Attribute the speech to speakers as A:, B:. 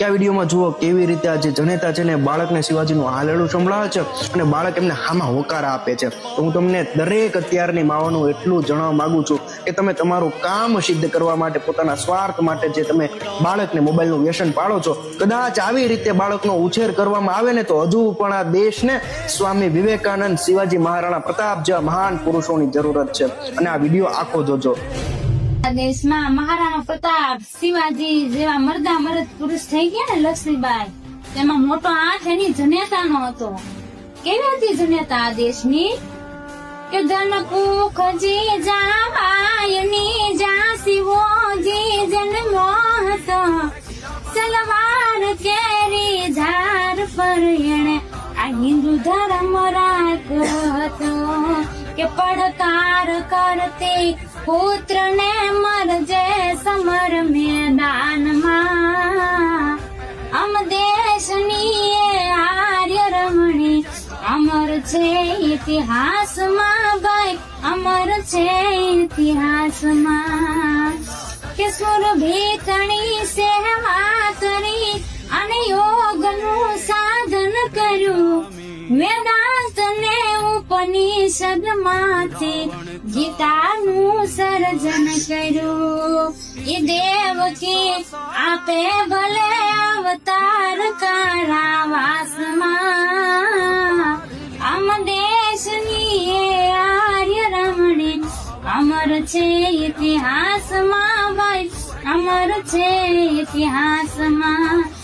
A: કે
B: વિડીયોમાં જુઓ કેવી રીતે આ જનેતા છે ને બાળકને શિવાજીનું હાલેડું સંભળાવે છે અને બાળક એમને હામાં હોકાર આપે છે. તો હું તમને દરેક અત્યારની માવાનું એટલું જણાવવા માગું છું કે તમે તમારું કામ સિદ્ધ કરવા માટે પોતાના સ્વાર્થ માટે જે તમે બાળકને મોબાઈલનું વ્યસન પાડો છો, કદાચ આવી રીતે બાળકનો ઉછેર કરવામાં આવે ને તો હજુ પણ આ દેશને સ્વામી વિવેકાનંદ શિવાજી મહારાણા પ્રતાપ જેવા મહાન પુરુષોની જરૂરત છે. અને આ વીડિયો આખો જોજો.
A: દેશમાં મહારાણા પ્રતાપ, શિવાજી જેવા મરદા મરદ પુરુષ થઈ ગયા ને લક્ષ્મીબાઈ. તેમાં મોટો આંખ એની જનેતાનો હતો. કેવી હતી જન્યતા આ દેશની? કે જનકુખ જી જાવાયની જાસીઓજી જન્મો હતો સલવાર કેરી ધાર પર એણે આ હિન્દુ ધર્મ રાખ હતો. કે પડકાર કરતી પુત્ર ને મરજે સમર મેદાનમાં. અમ દેશની આર્ય રમણી અમર છે ઇતિહાસમાં ભાઈ, અમર છે ઇતિહાસમાં. કે સુર ભીતણી સેવા કરી અને યોગનું સાધન કર્યું. વેદાંત ઉપનિષદમાંથી ગીતાનું સર્જન કર્યું? એ દેવકી આપે ભલે અવતાર કારાવાસમાં. આમ દેશની આર્ય રમણી, અમર છે ઇતિહાસમાં ભાઈ, અમર છે ઇતિહાસમાં.